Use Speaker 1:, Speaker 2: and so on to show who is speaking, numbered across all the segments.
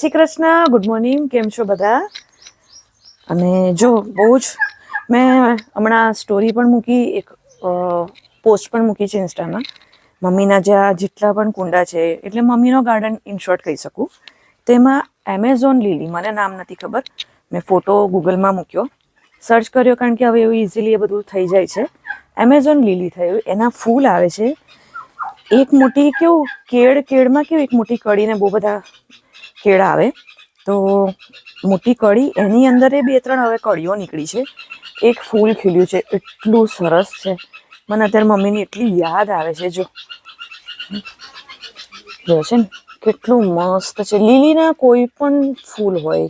Speaker 1: Shri Krishna, good morning, કેમ છો બધા? અને જો, બહુ જ મેં હમણાં સ્ટોરી પણ મૂકી, એક પોસ્ટ પણ મૂકી છે ઇન્સ્ટામાં મમ્મીના જ્યાં જેટલા પણ કુંડા છે, એટલે મમ્મીનો ગાર્ડન ઇન શોર્ટ કહી શકું. તેમાં એમેઝોન લીલી મને નામ નથી ખબર, મેં ફોટો ગૂગલમાં મૂક્યો. સર્ચ કર્યો કારણ કે હવે એવું ઇઝીલી એ બધું થઈ જાય છે. એમેઝોન લીલી થયું, એના ફૂલ આવે છે. એક મોટી કેવું, કેળ, કેળમાં કેવું એક મોટી કળીને બહુ બધા કેળ આવે. તો મોટી કળી એની અંદર એ બે ત્રણ હવે કળીઓ નીકળી છે. એક ફૂલ ખીલ્યું છે. એટલું સરસ છે. મને અત્યારે મમ્મીની એટલી યાદ આવે છે. જો. જો છે ને, કેટલું મસ્ત છે. લીલીના કોઈ પણ ફૂલ હોય,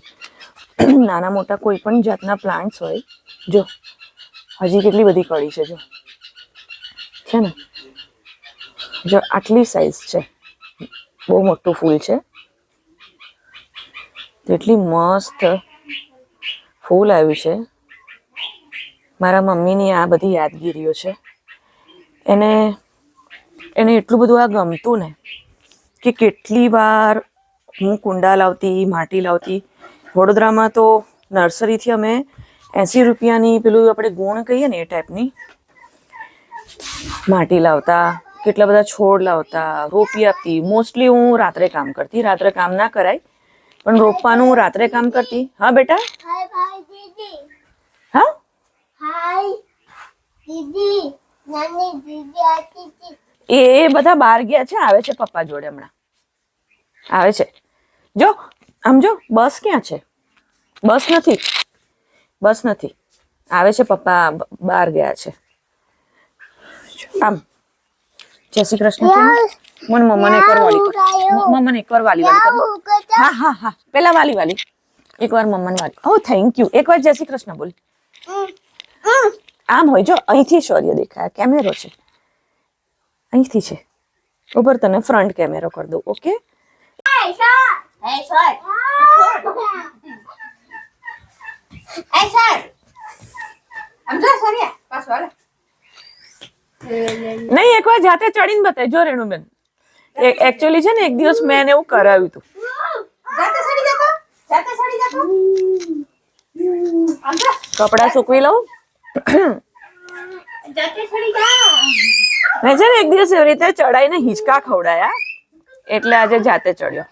Speaker 1: નાના મોટા કોઈ પણ જાતના પ્લાન્ટ્સ હોય, જો. હજી કેટલી બધી કળી છે, જો. છે ને? જો, આટલી સાઈઝ છે. બહુ મોટું ફૂલ છે. એટલી મસ્ત ફૂલ આવ્યું છે. મારા મમ્મીની આ બધી યાદગીરીઓ છે. એને એને એટલું બધું આ ગમતું ને કે કેટલી વાર હું કુંડા લાવતી, માટી લાવતી. વડોદરામાં તો નર્સરીથી અમે એંસી રૂપિયાની પેલું આપણે ગુણ કહીએ ને એ ટાઈપની. માટી લાવતા, કેટલા બધા છોડ લાવતા, રોપી આપતી. મોસ્ટલી હું રાત્રે કામ કરતી. રાત્રે કામ ના કરાય. પણ રોપવાનું હું રાત્રે કામ કરતી? હા બેટા? હા? એ બધા બહાર ગયા છે આવે છે પપ્પા જોડે હમણાં. આવે છે. જો આમ જો બસ ક્યાં છે? બસ નથી. બસ નથી. આવે છે પપ્પા બહાર ગયા છે. આમ. જય શ્રી કૃષ્ણ. મને મમ્માને એકવાર વાલી કર. મ- મમ્માને એકવાર વાલી
Speaker 2: હું
Speaker 1: હા હા. પેલા વાલી વાલી. એકવાર મમ્માને વાલી. ઓ થેન્ક યુ એકવાર જય શ્રી કૃષ્ણ બોલ. આમ હોય જો અહીંથી શૌર્ય દેખાય. કેમેરો છે. અહીંથી છે. ઉપર તને ફ્રન્ટ કેમેરો કરી દઉં okay
Speaker 2: hi sir hi sir
Speaker 3: Hey, sir! આમ જો સરિયા પાછો હાલે.
Speaker 1: નહીં એકવાર જાતે ચડીને બતાય. જો રેણુબેન. એકચ્યુઅલી છે ને એક દિવસ મેં એને એવું કરાવ્યું હતું. કપડા સૂકવી લઉં? મેં છે ને એક દિવસ એવી રીતે ચડાઈને હિંચકા ખવડાયા. એટલે આજે જાતે ચડ્યો.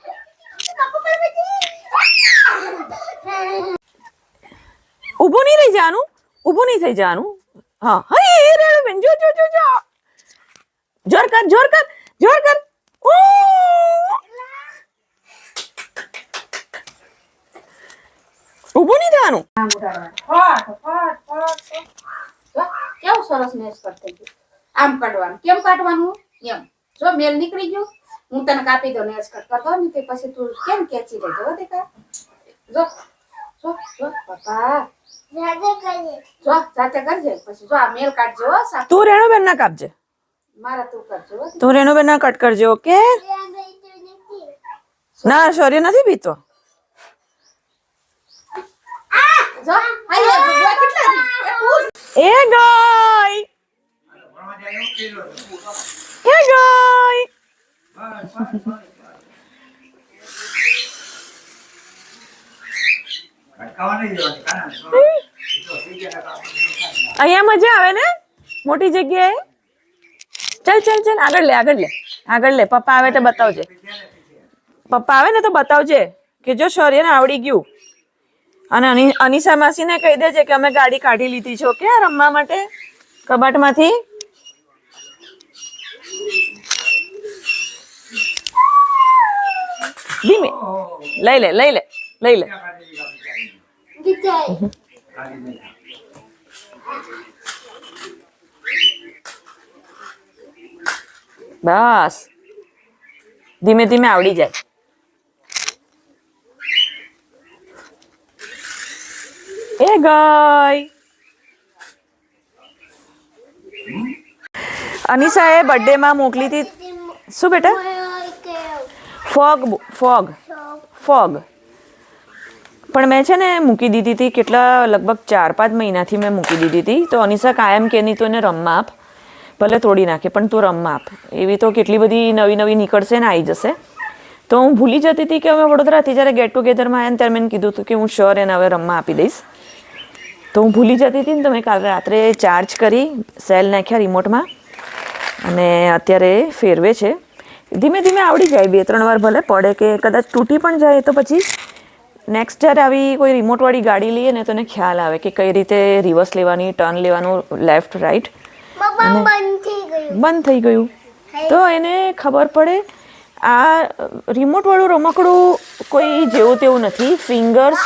Speaker 1: ઊભું નહીં રહી જવાનું ઊભું નહીં થઈ જવાનું હા. હા એ એ રેણુબેન જો જો જો જો. જોર કર જોર કર જોર કર! ઊભું નહીં થવાનું
Speaker 3: કેવું સરસ નેસ થઈ ગયું આમ કાઢવાનું કેમ કાઢવાનું એમ જો મેલ નીકળી ગયું હું તને કાપી દઉં નેસ કટ કરતો ને તે પછી તું કેમ કેચી લેજો દેખા જો જો જો પપ્પા જો જાતે કરજે પછી જો આ મેલ કાઢજો
Speaker 1: તું રેણુબેન ના કાપજે.
Speaker 3: તું
Speaker 1: રેણુબેન ના કટ કરજો ઓકે? ના શૌર્ય નથી પીતો?
Speaker 3: એ પૂછ.
Speaker 1: એ ગાય અહીંયા મજા આવે ને? મોટી જગ્યાએ? ચાલ ચાલ ચાલ આગળ લે આગળ લે. આગળ લે. પપ્પા આવે તો બતાવજે. પપ્પા આવે ને તો બતાવજે કે જો શૌર્યને આવડી ગયું. અને અનિશા માસીને કહી દેજે કે અમે ગાડી કાઢી લીધી છો કે રમવા માટે? કબાટમાંથી? ધીમે. લઈ લે લઈ લે લઈ લે. બસ. ધીમે ધીમે આવડી જાય. એ ગઈ. અનિશાએ બર્થડે માં મોકલી હતી શું બેટા? Fogg Fogg. ફોગ. પણ મેં છે ને મૂકી દીધી હતી કેટલા લગભગ ચાર પાંચ મહિનાથી મેં મૂકી દીધી હતી તો અનિશા કાયમ કે નહીં તો એને રમવા આપ. ભલે તોડી નાખે, પણ તું રમવા આપ. એવી તો કેટલી બધી નવી નવી નીકળશે ને આવી જશે. તો હું ભૂલી જતી હતી કે અમે વડોદરાથી જ્યારે ગેટ ટુગેધરમાં આવ્યા ત્યારે મેં કીધું હતું કે હું શ્યોર એને હવે રમવા આપી દઈશ. તો હું ભૂલી જતી હતી ને તો મેં કાલે રાત્રે ચાર્જ કરી સેલ નાખ્યા રિમોટમાં અને અત્યારે ફેરવે છે. ધીમે ધીમે આવડી જાય બે ત્રણ વાર ભલે, પડે કે કદાચ તૂટી પણ જાય તો પછી નેક્સ્ટ જ્યારે આવી કોઈ રિમોટવાળી ગાડી લઈએ ને તો એને ખ્યાલ આવે કે કઈ રીતે રિવર્સ લેવાની ટર્ન લેવાનું લેફ્ટ રાઈટ
Speaker 2: બંધ થઈ ગયું.
Speaker 1: બંધ થઈ ગયું. તો એને ખબર પડે આ રિમોટવાળું રમકડું કોઈ જેવું તેવું નથી. ફિંગર્સ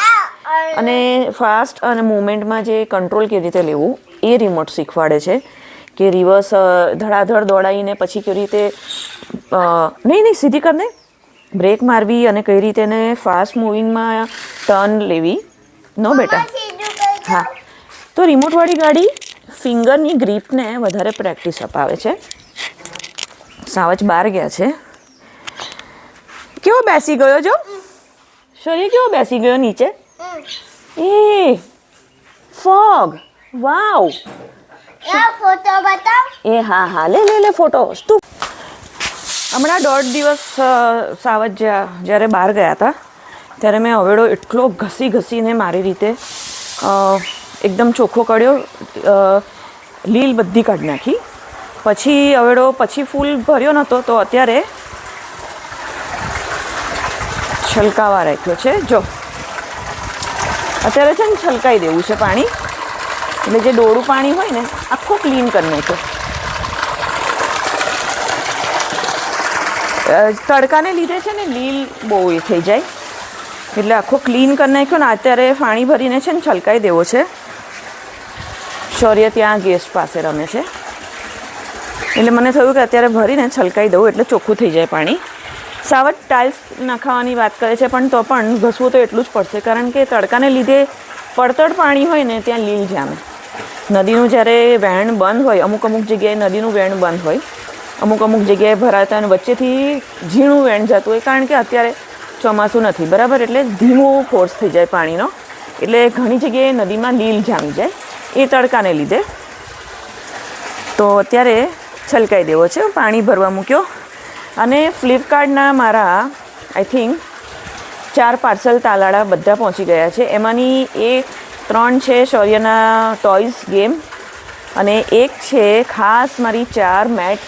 Speaker 1: અને ફાસ્ટ અને મુમેન્ટમાં જે કંટ્રોલ કેવી રીતે લેવું એ રિમોટ શીખવાડે છે. કે રિવર્સ ધડાધડ દોડાવીને પછી કેવી રીતે નહીં નહીં સીધી કરને બ્રેક મારવી અને કઈ રીતે એને ફાસ્ટ મૂવિંગમાં ટર્ન લેવી. નો બેટા. હા. તો રિમોટવાળી ગાડી ફિંગરની ગ્રીપને વધારે પ્રેક્ટિસ અપાવે છે. સાવજ બહાર ગયા છે. કેવો બેસી ગયો જો? શરીર કેવો બેસી ગયો નીચે? એ ફોગ વાવ.
Speaker 2: ફોટો બતાવ.
Speaker 1: એ હા હા લે લે લે ફોટો તું હમણાં દોઢ દિવસ સાવચ સાવજ જ્યારે બહાર ગયા હતા ત્યારે મેં હવેડો એટલો ઘસી ઘસીને મારી રીતે એકદમ ચોખ્ખો કર્યો. લીલ બધી કાઢી નાખી. પછી અવેડો પછી ફૂલ ભર્યો નહોતો તો અત્યારે છલકાવા રાખ્યો છે. જો. અત્યારે છે ને છલકાઈ દેવું છે પાણી. એટલે જે ડોળું પાણી હોય ને, આખું ક્લીન કરી નાખ્યો. તડકાને લીધે છે ને લીલ બહુ એ થઈ જાય. એટલે આખો ક્લીન કરી નાખ્યો ને, અત્યારે પાણી ભરીને છે ને છલકાઈ દેવો છે. શૌર્ય ત્યાં ગેસ પાસે રમે છે. એટલે મને થયું કે અત્યારે ભરીને છલકાઈ દઉં એટલે ચોખ્ખું થઈ જાય પાણી. સાવટ ટાઇલ્સ નાખાવાની વાત કરે છે, પણ તો પણ ઘસવું તો એટલું જ પડશે, કારણ કે તડકાને લીધે પડતળ પાણી હોય ને ત્યાં લીલ જામે. નદીનું જ્યારે વહેણ બંધ હોય, અમુક અમુક જગ્યાએ નદીનું વહેણ બંધ હોય, અમુક અમુક જગ્યાએ ભરાતા અને વચ્ચેથી ઝીણું વહેણ જતું હોય, કારણ કે અત્યારે ચોમાસું નથી, બરાબર? એટલે ધીમો ફોર્સ થઈ જાય પાણીનો. એટલે ઘણી જગ્યાએ નદીમાં લીલ જામી જાય. એ તડકાને લીધે. તો અત્યારે છલકાઈ દેવો છે, પાણી ભરવા મૂક્યો. અને ફ્લિપકાર્ટના મારા આઈ થિંક ચાર પાર્સલ તાલાળા બધા પહોંચી ગયા છે. એમાંની એક ત્રણ છે શૌર્યના ટોયઝ ગેમ અને એક છે ખાસ મારી ચાર મેટ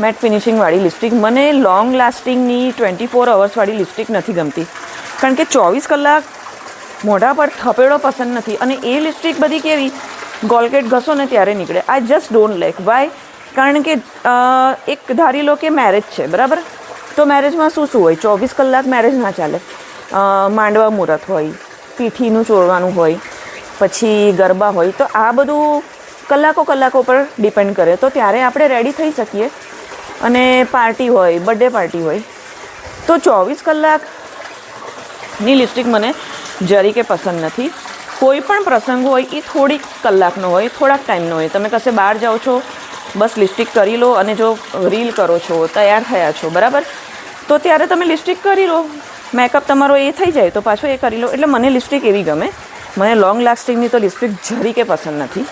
Speaker 1: મેટ ફિનિશિંગવાળી લિપસ્ટિક મને લોંગ લાસ્ટિંગની ટ્વેન્ટી ફોર અવર્સવાળી લિપસ્ટિક નથી ગમતી. કારણ કે ચોવીસ કલાક મોઢા પર થપેડો પસંદ નથી. અને એ લિપસ્ટિક બધી કેવી? ગોલગેટ ઘસો ને ત્યારે નીકળે. I just don't like why કારણ કે એક ધારી લો કે મેરેજ છે, બરાબર? તો મેરેજમાં શું શું હોય? ચોવીસ કલાક મેરેજ ના ચાલે. માંડવા મુહૂર્ત હોય, પીઠીનું ચોરવાનું હોય, પછી ગરબા હોય, તો આ બધું કલાકો કલાકો પર ડિપેન્ડ કરે. તો ત્યારે આપણે રેડી થઈ શકીએ. અને પાર્ટી હોય બર્થડે પાર્ટી હોય, તો ચોવીસ કલાકની લિપસ્ટિક મને જરી કે પસંદ નથી. કોઈ પણ પ્રસંગ હોય, એ થોડીક કલાકનો હોય થોડાક ટાઈમનો હોય. તમે કશે બહાર જાઓ છો, બસ લિપસ્ટિક કરી લો અને જો રીલ કરો છો, તૈયાર થયા છો, બરાબર? તો ત્યારે તમે લિપસ્ટિક કરી લો. મેકઅપ તમારો એ થઈ જાય, તો પાછો એ કરી લો. એટલે મને લિપસ્ટિક એવી ગમે. મને લોંગ લાસ્ટિંગની તો લિપસ્ટિક જરી કે પસંદ નથી.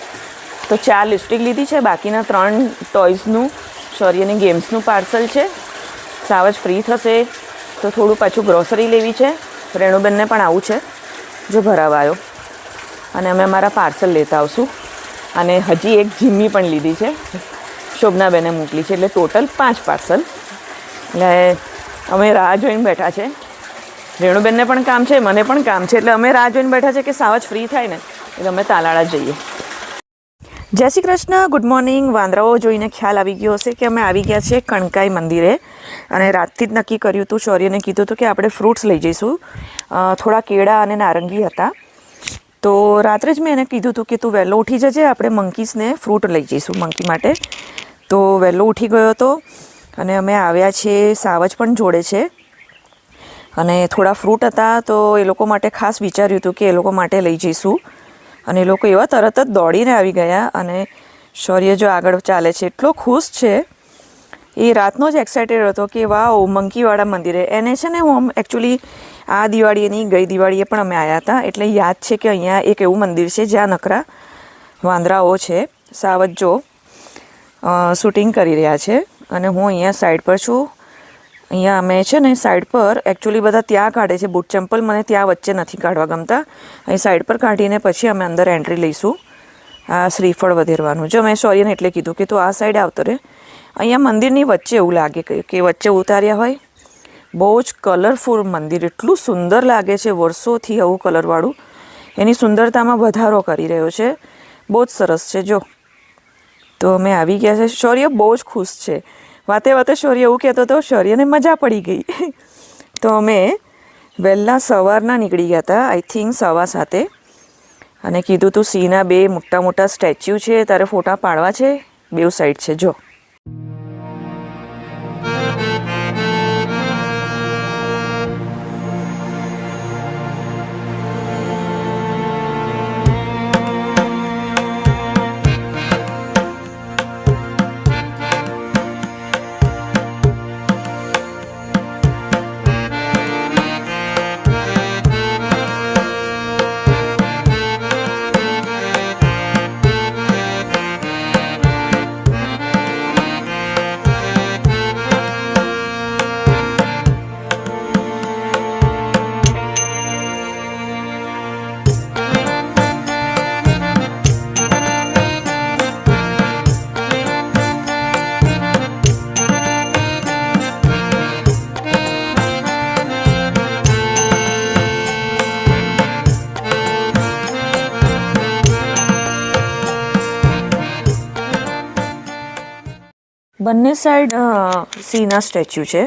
Speaker 1: તો ચાર લિપસ્ટિક લીધી છે, બાકીના ત્રણ ટોયઝનું અને ગેમ્સનું પાર્સલ છે. સાવ જ ફ્રી થશે, તો થોડું પાછું ગ્રોસરી લેવી છે. રેણુબેનને પણ આવું છે, જો ભરાવા આવ્યો અને અમે અમારા પાર્સલ લેતા આવશું. અને હજી એક જીમ્મી પણ લીધી છે. શોભનાબેને મોકલી છે. એટલે ટોટલ પાંચ પાર્સલ. એટલે અમે રાહ જોઈને બેઠા છે. રેણુબેનને પણ કામ છે, મને પણ કામ છે. એટલે અમે રાહ જોઈને બેઠા છે કે સાવ જ ફ્રી થાય ને, એટલે અમે તાલાળા જઈએ. જય શ્રી કૃષ્ણ. ગુડ મોર્નિંગ વાંદરાઓ જોઈને ખ્યાલ આવી ગયો હશે કે અમે આવી ગયા છીએ કણકાઈ મંદિરે. અને રાતથી જ નક્કી કર્યું હતું શૌર્યને કીધું હતું કે આપણે ફ્રૂટ્સ લઈ જઈશું. થોડા કેળા અને નારંગી હતા. તો રાત્રે જ મેં એને કીધું હતું કે તું વહેલો ઉઠી જજે, આપણે મંકીસને ફ્રૂટ લઈ જઈશું મંકી માટે. તો વહેલો ઉઠી ગયો હતો અને અમે આવ્યા છીએ સાવજ પણ જોડે છે. અને થોડા ફ્રૂટ હતા તો એ લોકો માટે ખાસ વિચાર્યું હતું કે એ લોકો માટે લઈ જઈશું. અને એ લોકો એવા તરત જ દોડીને આવી ગયા અને શૌર્ય જો આગળ ચાલે છે, એટલો ખુશ છે એ રાતનો જ એક્સાઇટેડ હતો કે, વાવ, મંકીવાળા મંદિરે. એને છે ને, હું એકચ્યુઅલી આ દિવાળીની ગઈ દિવાળીએ પણ અમે આવ્યા હતા. એટલે યાદ છે કે અહીંયા એક એવું મંદિર છે, જ્યાં નકરા વાંદરાઓ છે, સાવજ્જો શૂટિંગ કરી રહ્યા છે. અને હું અહીંયા સાઈડ પર છું. અહીંયા અમે છે ને સાઈડ પર એકચ્યુઅલી બધા ત્યાં કાઢે છે. બૂટ ચંપલ મને ત્યાં વચ્ચે નથી કાઢવા ગમતા. અહીં સાઈડ પર કાઢીને પછી અમે અંદર એન્ટ્રી લઈશું. આ શ્રીફળ વધેરવાનું. જો મેં સોરીને એટલે કીધું કે, તું આ સાઈડ આવતો રે. અહીંયા મંદિરની વચ્ચે એવું લાગે કે વચ્ચે ઉતાર્યા હોય. બહુ જ કલરફુલ મંદિર, એટલું સુંદર લાગે છે વર્ષોથી આવું કલરવાળું એની સુંદરતામાં વધારો કરી રહ્યો છે. બહુ જ સરસ છે, જો. તો અમે આવી ગયા છે. શૌર્ય બહુ જ ખુશ છે. વાતે વાતે શૌર્ય એવું કહેતો હતો શૌર્યને મજા પડી ગઈ. તો અમે વહેલા સવારના નીકળી ગયા હતા આઈ થિંક સવા સાથે અને કીધું તું સિંહના બે મોટા મોટા સ્ટેચ્યુ છે, તારે ફોટા પાડવા છે? બેવ સાઈડ છે, જો. સાઈડ સિંહના સ્ટેચ્યુ છે.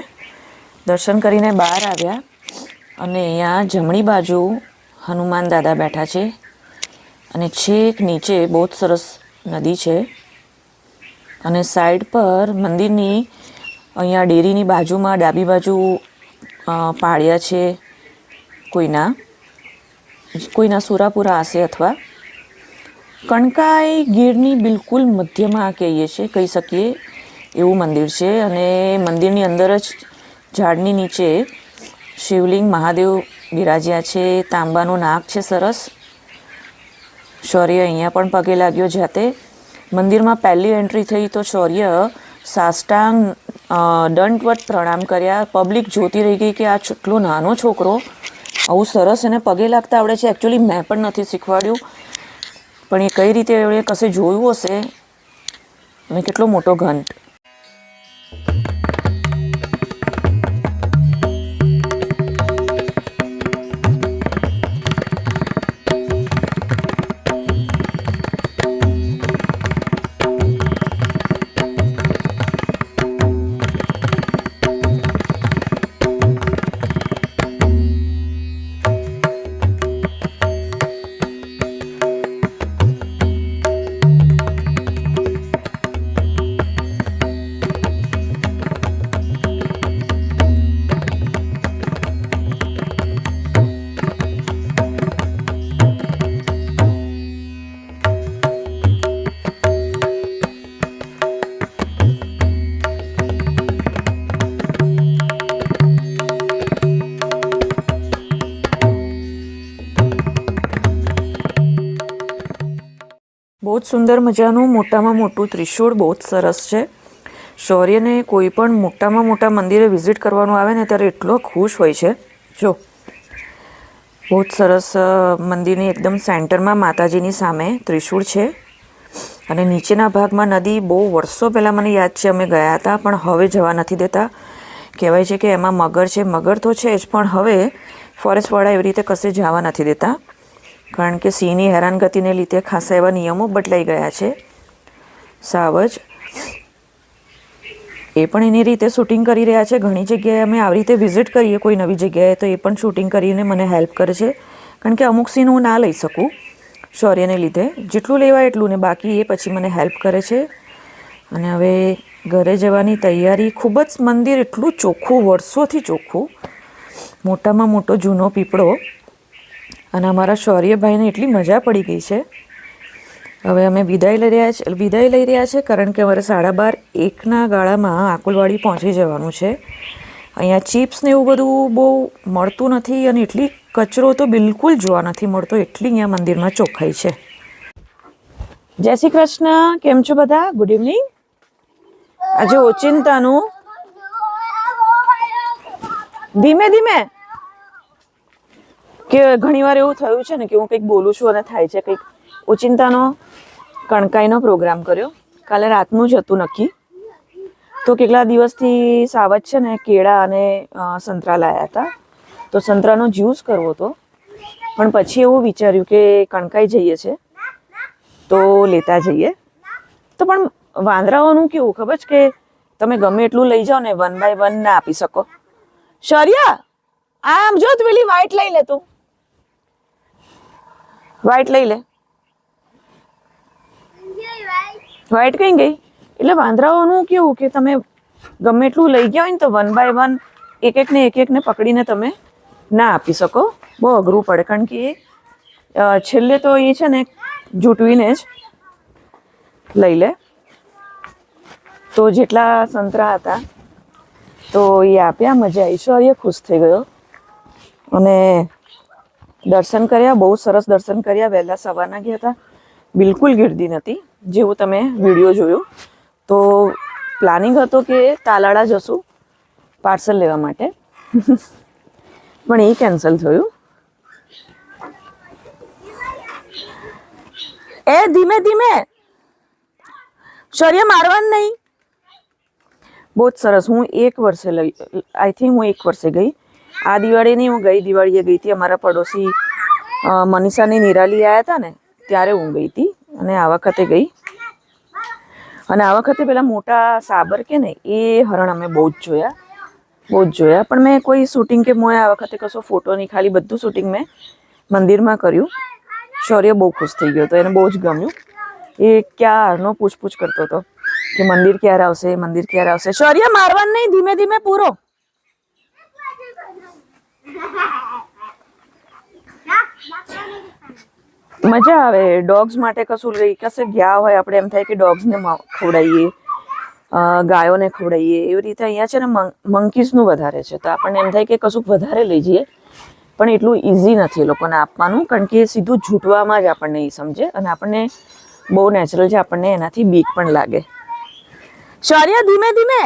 Speaker 1: દર્શન કરીને બહાર આવ્યા અને અહીંયા જમણી બાજુ હનુમાન દાદા બેઠા છે અને છેક નીચે બહુ જ સરસ નદી છે. અને સાઈડ પર મંદિરની અહીંયા ડેરીની બાજુમાં ડાબી બાજુ પાળ્યા છે કોઈના કોઈના સુરાપુરા હશે અથવા કણકાઈ ગીરની બિલકુલ મધ્યમાં કહીએ છીએ, કહી શકીએ. એવું મંદિર છે અને મંદિરની અંદર જ ઝાડની નીચે શિવલિંગ, મહાદેવ બિરાજ્યા છે. તાંબાનું નાક છે સરસ. શૌર્ય અહીંયા પણ પગે લાગ્યો જાતે. મંદિરમાં પહેલી એન્ટ્રી થઈ તો શૌર્ય સાષ્ટાંગ દંડવટ પ્રણામ કર્યા. પબ્લિક જોતી રહી ગઈ કે આ કેટલો નાનો છોકરો. આવું સરસ એને પગે લાગતા આવડે છે. એકચ્યુઅલી મેં પણ નથી શીખવાડ્યું. પણ એ કઈ રીતે એણે કશે જોયું હશે? અને કેટલો મોટો ઘંટ બહુ જ સુંદર મજાનું, મોટામાં મોટું ત્રિશૂળ બહુ જ સરસ છે. શૌર્યને કોઈ પણ મોટામાં મોટા મંદિરે વિઝિટ કરવાનું આવે ને ત્યારે એટલો ખુશ હોય છે. જો. બહુ જ સરસ મંદિરની એકદમ સેન્ટરમાં માતાજીની સામે ત્રિશૂળ છે. અને નીચેના ભાગમાં નદી બહુ વર્ષો પહેલાં મને યાદ છે, અમે ગયા હતા, પણ હવે જવા નથી દેતા. કહેવાય છે કે એમાં મગર છે, મગર તો છે જ, પણ હવે ફોરેસ્ટવાળા એવી રીતે કશે જવા નથી દેતા. કારણ કે સિંહની હેરાનગતિને લીધે ખાસા એવા નિયમો બદલાઈ ગયા છે. સાવ જ એ પણ એની રીતે શૂટિંગ કરી રહ્યા છે. ઘણી જગ્યાએ અમે આવી રીતે વિઝિટ કરીએ, કોઈ નવી જગ્યાએ, તો એ પણ શૂટિંગ કરીને મને હેલ્પ કરે છે. કારણ કે અમુક સીન હું ના લઈ શકું શૌર્યને લીધે. જેટલું લેવાય એટલું ને બાકી એ પછી મને હેલ્પ કરે છે. અને હવે ઘરે જવાની તૈયારી ખૂબ જ મંદિર એટલું ચોખ્ખું, વર્ષોથી ચોખ્ખું. મોટામાં મોટો જૂનો પીપળો અને અમારા શૌર્યભાઈને એટલી મજા પડી ગઈ છે. હવે અમે વિદાય લઈ રહ્યા છે, વિદાય લઈ રહ્યા છે કારણ કે અમારે સાડા બાર એકના ગાળામાં આકુલવાડી પહોંચી જવાનું છે. અહીંયા ચિપ્સ ને એવું બધું બહુ મળતું નથી અને એટલી કચરો તો બિલકુલ જોવા નથી મળતો, એટલી અહીંયા મંદિરમાં ચોખ્ખાઈ છે. જય શ્રી કૃષ્ણ, કેમ છો બધા? ગુડ ઇવનિંગ આજે ઓચિંતાનું ધીમે ધીમે કે ઘણીવાર એવું થયું છે ને કે હું કંઈક બોલું છું અને થાય છે કંઈક ઓચિંતાનો કણકાઈનો પ્રોગ્રામ કર્યો. કાલે રાતનું જ હતું નક્કી. તો કેટલા દિવસથી સાવજ છે ને, કેળા અને સંતરા લાયા હતા. તો સંતરાનો જ્યુસ કરવો હતો. પણ પછી એવું વિચાર્યું કે કણકાઈ જઈએ છે, તો લેતા જઈએ. તો પણ વાંદરાઓનું કેવું ખબર છે કે તમે ગમે એટલું લઈ જાઓ ને વન બાય વન ના આપી શકો. શરિયા, આમ જો પેલી વ્હાઈટ લઈ લે તું. વ્હાઈટ લઈ લે. વ્હાઈટ કઈ ગઈ? એટલે વાંદરાઓનું કેવું કે તમે ગમે એટલું લઈ ગયા હોય ને તો વન બાય વન એક એકને એક એક ને પકડીને તમે ના આપી શકો. બહુ અઘરું પડે. કારણ કે એ છેલ્લે તો એ છે ને જૂટવીને જ લઈ લે. તો જેટલા સંતરા હતા, તો એ આપ્યા. મજા આવી શૌર્ય ખુશ થઈ ગયો. અને દર્શન કર્યા, બહુ સરસ દર્શન કર્યા. વહેલા સવારના ગયા હતા. બિલકુલ ગીર્દી નથી જેવું તમે વીડિયો જોયો. તો પ્લાનિંગ હતો કે તાલાળા જશું પાર્સલ લેવા માટે. પણ એ કેન્સલ થયું. એ ધીમે ધીમે. શૌર્ય મારવાનું નહીં. બહુ જ સરસ. હું એક વર્ષે લઈ આઈ થિંક હું એક વર્ષે ગઈ. આ દિવાળી નહીં, હું ગઈ દિવાળીએ ગઈ હતી. અમારા પડોશી મનીષાની નિરાલી આવ્યા હતા ને, ત્યારે હું ગઈ હતી અને આ વખતે ગઈ. અને આ વખતે પેલા મોટા સાબર કે ને, એ હરણ અમે બહુ જ જોયા. બહુ જ જોયા. પણ મેં કોઈ શૂટિંગ કે મોએ આ વખતે કશો ફોટો નહીં ખાલી, બધું શૂટિંગ મેં મંદિરમાં કર્યું. શૌર્ય બહુ ખુશ થઈ ગયો હતો. એને બહુ જ ગમ્યું. એ ક્યારનો પૂછપૂછ કરતો હતો કે મંદિર ક્યારે આવશે, મંદિર ક્યારે આવશે. શૌર્ય મારવાનું નહીં, ધીમે ધીમે પૂરો. મજા આવે. ડોગ્સ માટે કશું લઈ કશે ગયા હોય આપણે એમ થાય કે ડોગ્સને ખવડાવીએ ગાયોને ખવડાવીએ એવી રીતે અહીંયા છે ને મંકીસનું વધારે છે. તો આપણને એમ થાય કે કશું વધારે લઈ જઈએ. પણ એટલું ઇઝી નથી એ લોકોને આપવાનું, કારણ કે સીધું ઝૂંટવામાં જ આપણને એ સમજે અને આપણને બહુ નેચરલ છે. આપણને એનાથી બીક પણ લાગે. શૌર્ય ધીમે ધીમે